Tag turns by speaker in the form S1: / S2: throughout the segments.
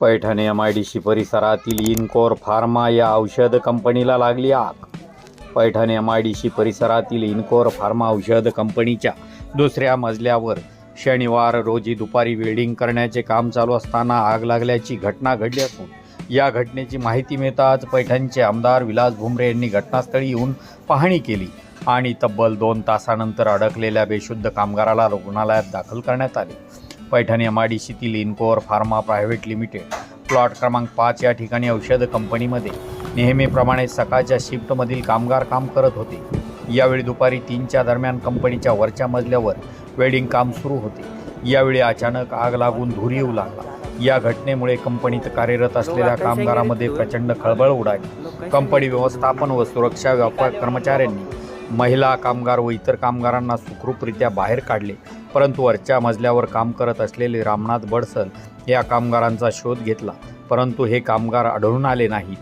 S1: Paithan M I D C परिसरातील इनकोर pharma या औषध कंपनीला लागली आग. Paithan M I D C परिसरातील इनकोर फार्मा औषध कंपनीच्या दुसऱ्या मजल्यावर शनिवार रोजी दुपारी वेल्डिंग करण्याचे काम चालू असताना आग लागल्याची घटना घडली असून या घटनेची माहिती मिळताच पैठणचे आमदार विलास भुमरे यांनी घटनास्थळी येऊन पाहणी केली आणि तब्बल दोन तासानंतर अडकलेल्या बेशुद्ध कामगाराला रुग्णालयात दाखल करण्यात आले. पैठणी M I D सीतील Incore pharma private limited. Plot क्रमांक पाच या ठिकाणी औषध कंपनीमध्ये. नेहमीप्रमाणे सकाळच्या शिफ्टमधील कामगार काम करत होते. यावेळी दुपारी तीनच्या दरम्यान कंपनीच्या वरच्या मजल्यावर वेल्डिंग काम सुरू होते. यावेळी अचानक आग लागून धूर येऊ लागला. या घटनेमुळे कंपनीत कार्यरत असलेल्या कामगारामध्ये प्रचंड खळबळ उडाली. कंपनी व्यवस्थापन व सुरक्षा व्यापार कर्मचाऱ्यांनी महिला कामगार व इतर कामगारांना सुखरूपरित्या बाहेर काढले. परंतु वरच्या मजल्यावर काम करत असलेले रामनाथ बडसल या कामगारांचा शोध घेतला. परंतु हे कामगार आढळून आले नाहीत.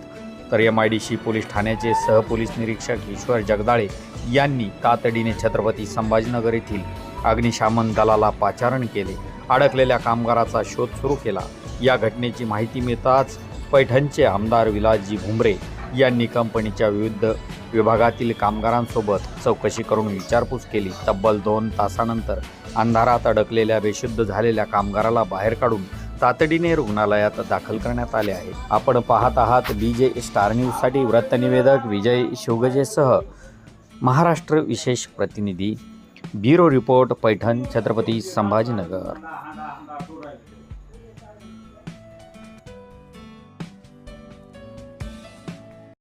S1: तर M I D C police ठाण्याचे सहपोलीस निरीक्षक ईश्वर जगदाळे यांनी तातडीने छत्रपती संभाजीनगर येथील अग्निशामन दलाला पाचारण केले. अडकलेल्या कामगाराचा शोध सुरू केला. या घटनेची माहिती मिळताच पैठणचे आमदार विलासजी भुमरे यांनी कंपनीच्या विविध विभागातील कामगारांसोबत चौकशी करून विचारपूस केली. तब्बल दोन तासानंतर अंधारात अडकलेल्या बेशुद्ध झालेल्या कामगाराला बाहेर काढून तातडीने रुग्णालयात दाखल करण्यात आले आहे. आपण पाहत आहात बीजे स्टार न्यूजसाठी वृत्तनिवेदक विजय शिवगजेसह महाराष्ट्र विशेष प्रतिनिधी. Bureau report Paithan Chhatrapati Sambhajinagar.